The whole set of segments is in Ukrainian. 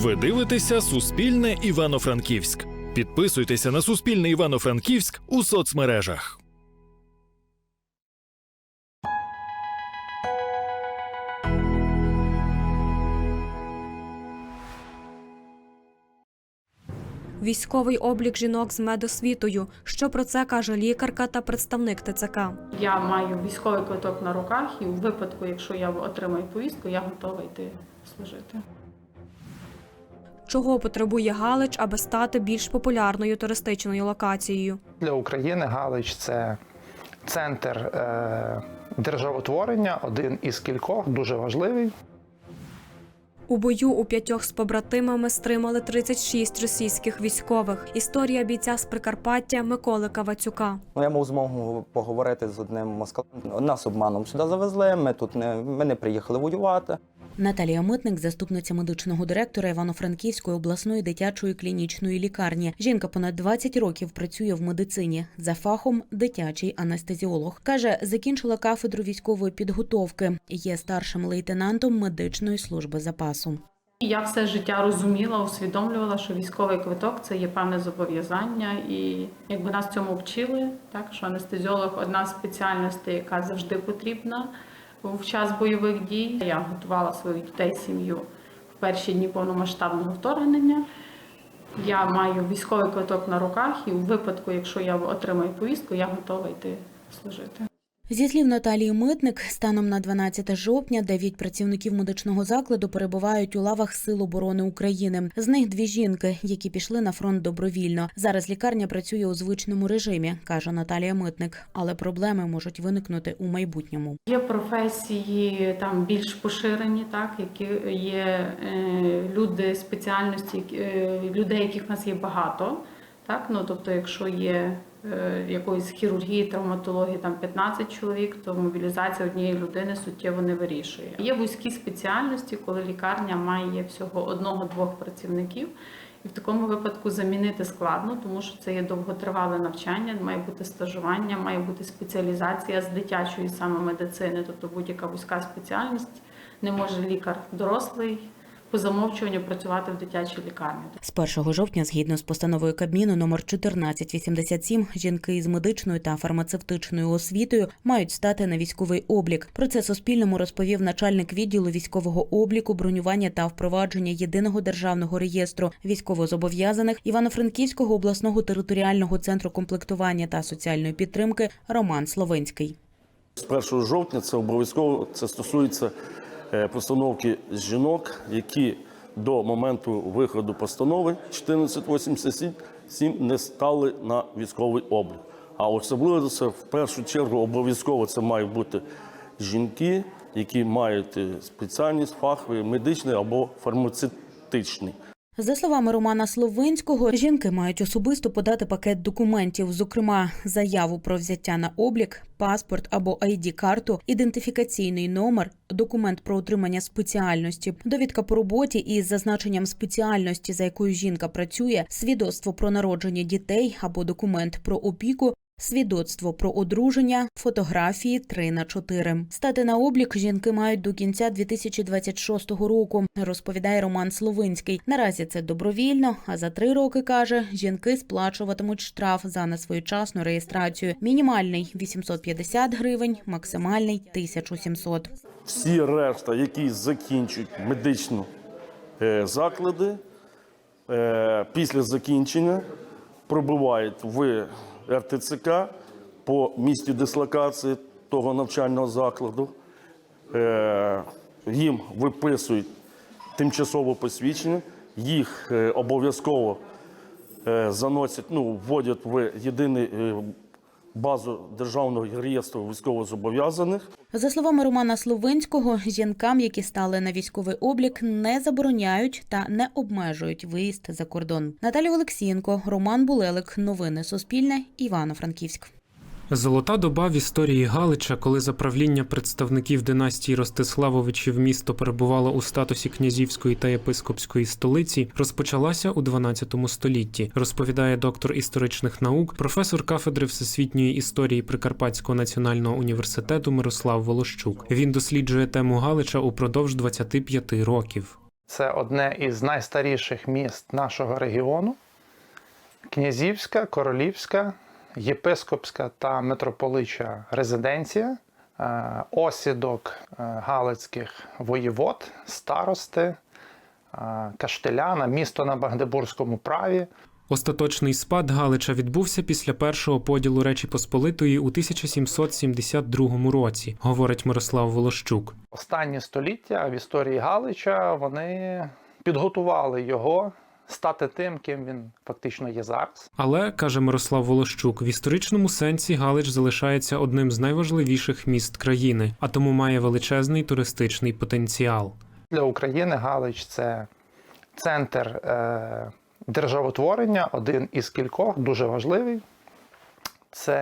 Ви дивитеся Суспільне Івано-Франківськ. Підписуйтеся на Суспільне Івано-Франківськ у соцмережах. Військовий облік жінок з медосвітою. Що про це каже лікарка та представник ТЦК? Я маю військовий квиток на руках, і у випадку, якщо я отримаю повістку, я готова йти служити. Чого потребує Галич, аби стати більш популярною туристичною локацією? Для України Галич це центр е, державотворення, один із кількох, дуже важливий. У бою у п'ятьох з побратимами стримали 36 російських військових. Історія бійця з Прикарпаття Миколи Кавацюка. Ну, я мав змогу поговорити з одним москалем. Нас обманом сюди завезли. Ми тут не ми не приїхали воювати. Наталія Митник, заступниця медичного директора Івано-Франківської обласної дитячої клінічної лікарні. Жінка понад 20 років працює в медицині за фахом дитячий анестезіолог. каже, закінчила кафедру військової підготовки. Є старшим лейтенантом медичної служби запасу. Я все життя розуміла, усвідомлювала, що військовий квиток це є певне зобов'язання, і якби нас цьому вчили, так що анестезіолог одна з спеціальностей, яка завжди потрібна в час бойових дій. Я готувала своїх дітей, сім'ю в перші дні повномасштабного вторгнення. Я маю військовий квиток на руках, і у випадку, якщо я отримаю повістку, я готова йти служити. Зі слів Наталії Митник, станом на 12 жовтня дев'ять працівників медичного закладу перебувають у лавах Сил оборони України. З них дві жінки, які пішли на фронт добровільно. Зараз лікарня працює у звичному режимі, каже Наталія Митник, але проблеми можуть виникнути у майбутньому. Є професії там більш поширені, так які є е, люди спеціальності, е, людей, яких в нас є багато. Так, ну тобто, якщо є якоїсь хірургії, травматології там 15 чоловік, то мобілізація однієї людини суттєво не вирішує. Є вузькі спеціальності, коли лікарня має всього одного-двох працівників. І в такому випадку замінити складно, тому що це є довготривале навчання, має бути стажування, має бути спеціалізація з дитячої саме медицини, тобто будь-яка вузька спеціальність не може лікар дорослий по замовчуванню працювати в дитячій лікарні. З 1 жовтня, згідно з постановою Кабміну номер 1487, жінки із медичною та фармацевтичною освітою мають стати на військовий облік. Про це Суспільному розповів начальник відділу військового обліку, бронювання та впровадження єдиного державного реєстру військовозобов'язаних Івано-Франківського обласного територіального центру комплектування та соціальної підтримки Роман Словинський. З 1 жовтня це обов'язково це стосується постановки жінок, які до моменту виходу постанови 1487 не стали на військовий облік. А особливо це в першу чергу обов'язково це мають бути жінки, які мають е, спеціальність фахові медичний або фармацевтичний. За словами Романа Словинського, жінки мають особисто подати пакет документів, зокрема заяву про взяття на облік, паспорт або id карту ідентифікаційний номер, документ про отримання спеціальності, довідка по роботі із зазначенням спеціальності, за якою жінка працює, свідоцтво про народження дітей або документ про опіку. Свідоцтво про одруження, фотографії 3 на 4. Стати на облік жінки мають до кінця 2026 року, розповідає Роман Словинський. Наразі це добровільно, а за три роки каже, жінки сплачуватимуть штраф за несвоєчасну реєстрацію. Мінімальний 850 гривень, максимальний 1700. всі решта, які закінчують медичні е, заклади, е, після закінчення пробувають в РТЦК по місті дислокації того навчального закладу. Е, Їм виписують тимчасове посвідчення, їх е, обов'язково е, заносять, ну, вводять в єдиний базу державного реєстру військовозобов'язаних. За словами Романа Словинського, жінкам, які стали на військовий облік, не забороняють та не обмежують виїзд за кордон. Наталія Олексієнко, Роман Булелик. Новини Суспільне. Івано-Франківськ. Золота доба в історії Галича, коли за правління представників династії Ростиславовичів місто перебувало у статусі князівської та єпископської столиці, розпочалася у 12 столітті, розповідає доктор історичних наук, професор кафедри всесвітньої історії Прикарпатського національного університету Мирослав Волощук. Він досліджує тему Галича упродовж 25 років. Це одне із найстаріших міст нашого регіону. Князівська, королівська, єпископська та митрополича резиденція, е, осідок е, галицьких воєвод, старости, е, каштеляна, місто на Багдебурзькому праві. Остаточний спад Галича відбувся після першого поділу Речі Посполитої у 1772 році, говорить Мирослав Волощук. Останні століття в історії Галича вони підготували його стати тим, ким він фактично є зараз. Але каже Мирослав Волощук, в історичному сенсі Галич залишається одним з найважливіших міст країни, а тому має величезний туристичний потенціал. Для України Галич це центр е, державотворення, один із кількох, дуже важливий. Це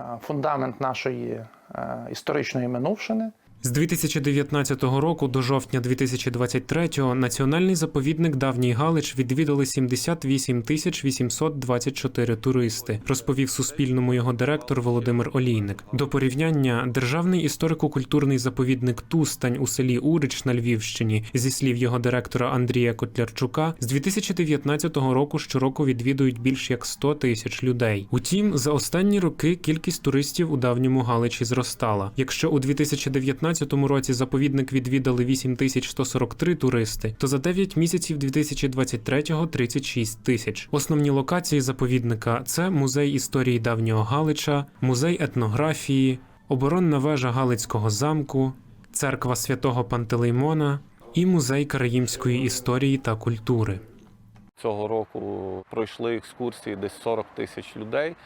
е, фундамент нашої е, історичної минувшини. З 2019 року до жовтня 2023 національний заповідник Давній Галич відвідали 78 тисяч 824 туристи, розповів Суспільному його директор Володимир Олійник. До порівняння державний історико-культурний заповідник Тустань у селі Урич на Львівщині, зі слів його директора Андрія Котлярчука, з 2019 року щороку відвідують більш як 100 тисяч людей. Утім, за останні роки кількість туристів у давньому Галичі зростала. Якщо у 2019 році заповідник відвідали 8143 туристи, то за 9 місяців 2023-го – 36 тисяч. Основні локації заповідника це музей історії давнього Галича, музей етнографії, оборонна вежа Галицького замку, церква святого Пантелеймона і музей караїмської історії та культури. Цього року пройшли екскурсії десь 40 тисяч людей,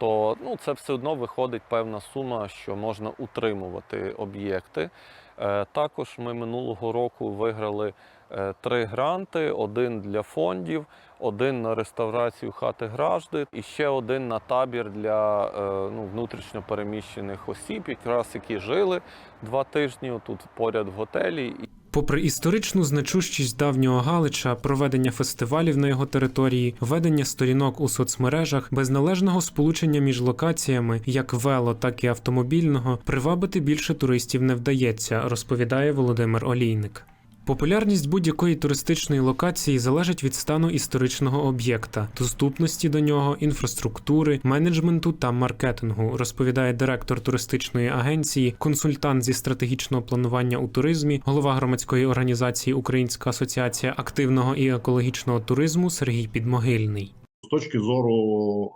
то ну, це все одно виходить певна сума, що можна утримувати об'єкти. Е, Також ми минулого року виграли е, три гранти: один для фондів, один на реставрацію хати Гражди і ще один на табір для е, ну, внутрішньо переміщених осіб, якраз які жили два тижні тут поряд в готелі. Попри історичну значущість давнього Галича, проведення фестивалів на його території, ведення сторінок у соцмережах, без належного сполучення між локаціями, як вело, так і автомобільного, привабити більше туристів не вдається, розповідає Володимир Олійник. Популярність будь-якої туристичної локації залежить від стану історичного об'єкта, доступності до нього, інфраструктури, менеджменту та маркетингу, розповідає директор туристичної агенції, консультант зі стратегічного планування у туризмі, голова громадської організації Українська асоціація активного і екологічного туризму Сергій Підмогильний. Точки зору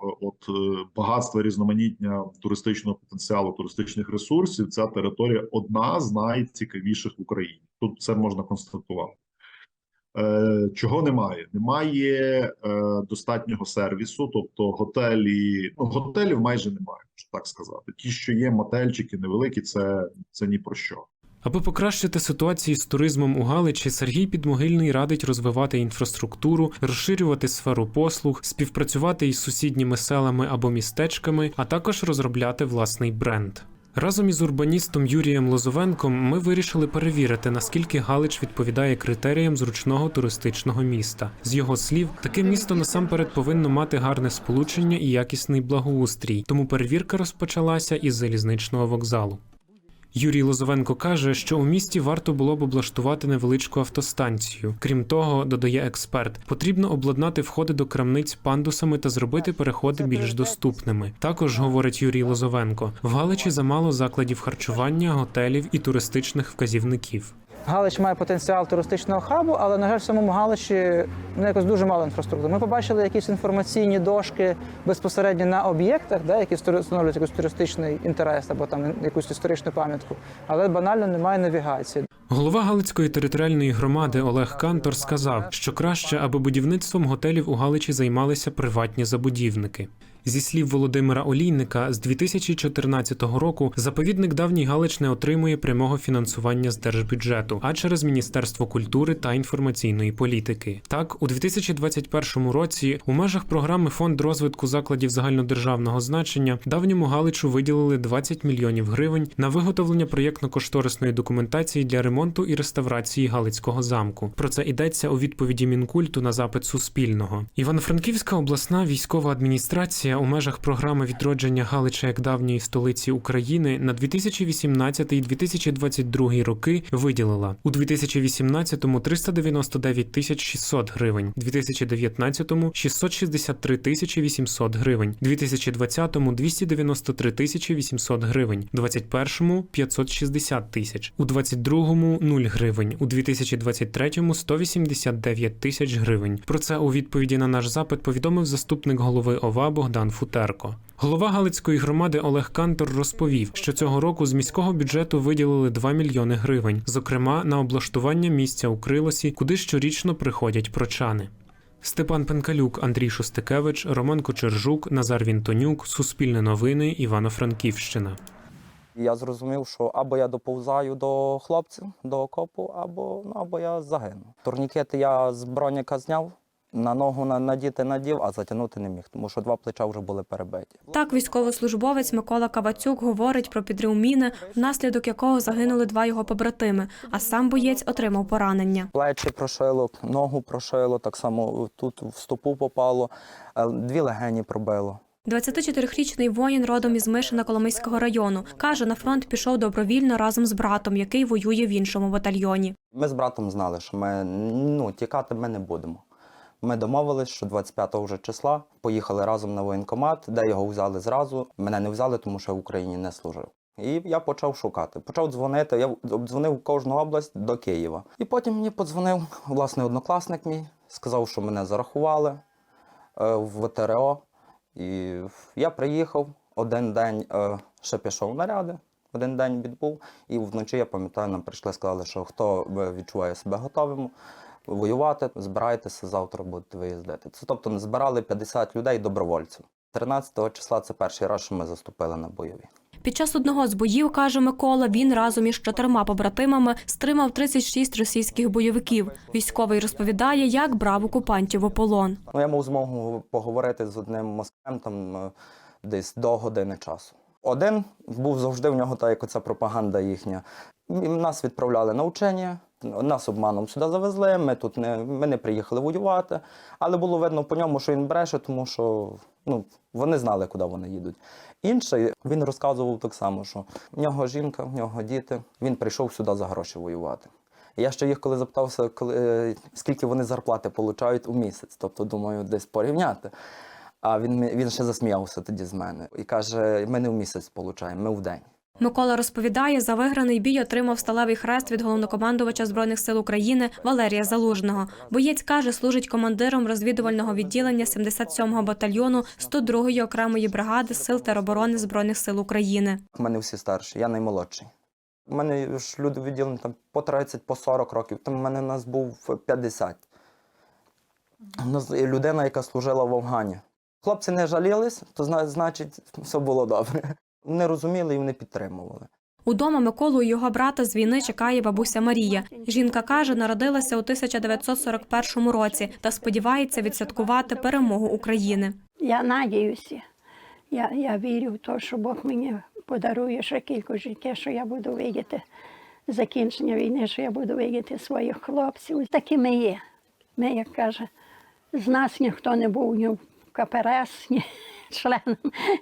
е, от е, багатства різноманіття туристичного потенціалу, туристичних ресурсів, ця територія одна з найцікавіших в Україні. Тут це можна констатувати. Е, Чого немає? Немає достатнього сервісу, тобто готелі, ну готелів майже немає, так сказати. Ті, що є, мотельчики невеликі, це, це ні про що. Аби покращити ситуацію з туризмом у Галичі, Сергій Підмогильний радить розвивати інфраструктуру, розширювати сферу послуг, співпрацювати із сусідніми селами або містечками, а також розробляти власний бренд. Разом із урбаністом Юрієм Лозовенком ми вирішили перевірити, наскільки Галич відповідає критеріям зручного туристичного міста. З його слів, таке місто насамперед повинно мати гарне сполучення і якісний благоустрій, тому перевірка розпочалася із залізничного вокзалу. Юрій Лозовенко каже, що у місті варто було б облаштувати невеличку автостанцію. Крім того, додає експерт, потрібно обладнати входи до крамниць пандусами та зробити переходи більш доступними. Також говорить Юрій Лозовенко: в Галичі замало закладів харчування, готелів і туристичних вказівників. Галич має потенціал туристичного хабу, але, на жаль, в самому Галичі ну, якось дуже мало інфраструктури. Ми побачили якісь інформаційні дошки безпосередньо на об'єктах, да, які становлять якийсь туристичний інтерес або там якусь історичну пам'ятку, але банально немає навігації. Голова Галицької територіальної громади Олег Кантор сказав, що краще, аби будівництвом готелів у Галичі займалися приватні забудівники. Зі слів Володимира Олійника, з 2014 року заповідник Давній Галич не отримує прямого фінансування з держбюджету, а через Міністерство культури та інформаційної політики. Так, у 2021 році у межах програми Фонд розвитку закладів загальнодержавного значення давньому Галичу виділили 20 мільйонів гривень на виготовлення проєктно-кошторисної документації для ремонту і реставрації Галицького замку. Про це йдеться у відповіді Мінкульту на запит Суспільного. Івано-Франківська обласна військова адміністрація у межах програми відродження Галича як давньої столиці України на 2018-2022 роки виділила у 2018-му 399 тисяч 600 гривень, 2019-му 663 тисячі 800 гривень, 2020-му 293 тисячі 800 гривень, 21-му 560 тисяч, у 22-му 0 гривень, у 2023-му 189 тисяч гривень. Про це у відповіді на наш запит повідомив заступник голови ОВА Богдан Футерко. Голова Галицької громади Олег Кантор розповів, що цього року з міського бюджету виділили 2 мільйони гривень, зокрема на облаштування місця у Крилосі, куди щорічно приходять прочани. Степан Пенкалюк, Андрій Шостикевич, Роман Кочержук, Назар Вінтонюк, Суспільне новини, Івано-Франківщина. Я зрозумів, що або я доповзаю до хлопців, до окопу, або, ну, або я загину. Турнікети я з броніка зняв, на ногу на- надіти надів, а затягнути не міг, тому що два плеча вже були перебиті. Так, військовослужбовець Микола Кавацюк говорить про підрив міни, внаслідок якого загинули два його побратими, а сам боєць отримав поранення. Плечі прошило, ногу прошило, так само тут в стопу попало, е, дві легені пробило. 24-річний воїн родом із Мишина Коломийського району. Каже, на фронт пішов добровільно разом з братом, який воює в іншому батальйоні. Ми з братом знали, що ми ну, тікати ми не будемо. Ми домовились, що 25 вже числа поїхали разом на воєнкомат, де його взяли зразу. Мене не взяли, тому що в Україні не служив. І я почав шукати. Почав дзвонити. Я обдзвонив кожну область до Києва. І потім мені подзвонив власне однокласник мій, сказав, що мене зарахували е, в ВТРО. І я приїхав один день, е, ще пішов наряди, один день відбув. І вночі, я пам'ятаю, нам прийшли, сказали, що хто е, відчуває себе готовим воювати, збирайтеся, завтра будете виїздити. Це тобто не збирали 50 людей добровольців. 13 числа це перший раз, що ми заступили на бойові. Під час одного з боїв, каже Микола, він разом із чотирма побратимами стримав 36 російських бойовиків. Військовий розповідає, як брав окупантів у полон. Ну, я мав змогу поговорити з одним москалем там е, десь до години часу. Один був завжди в нього та як оця пропаганда їхня. Нас відправляли на учення, нас обманом сюди завезли. Ми тут не, ми не приїхали воювати, але було видно по ньому, що він бреше, тому що ну, вони знали, куди вони їдуть. Інший він розказував так само, що в нього жінка, в нього діти. Він прийшов сюди за гроші воювати. Я ще їх коли запитався, коли, е, скільки вони зарплати отримують у місяць, тобто думаю, десь порівняти. А він, він ще засміявся тоді з мене і каже: ми не в місяць отримуємо, ми в день. Микола розповідає, за виграний бій отримав сталевий хрест від головнокомандувача збройних сил України Валерія Залужного. Боєць каже, служить командиром розвідувального відділення 77-го батальйону 102-ї окремої бригади сил тероборони збройних сил України. У мене всі старші, я наймолодший. У мене ж люди відділені там по 30, по 40 років. Там у мене нас був 50. У нас є людина, яка служила в Афгані. Хлопці не жалілись, то значить все було добре. Вони розуміли і вони підтримували. Удома Миколу і його брата з війни чекає бабуся Марія. Жінка каже, народилася у 1941 році та сподівається відсвяткувати перемогу України. Я надіюся. Я, я вірю в те, що Бог мені подарує ще кілька життя, що я буду видіти закінчення війни, що я буду видіти своїх хлопців. Такі ми є. Ми, як каже, з нас ніхто не був ні в КПРС, ні членом,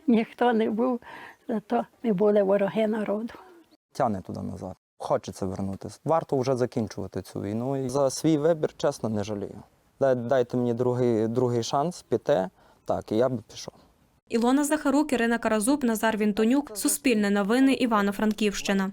ніхто не був. Зато ми були вороги народу. Тяне туди назад. Хочеться вернутися. Варто вже закінчувати цю війну. І за свій вибір, чесно, не жалію. Дайте мені другий, другий шанс піти. Так, і я би пішов. Ілона Захарук, Ірина Каразуб, Назар Вінтонюк. Суспільне новини Івано-Франківщина.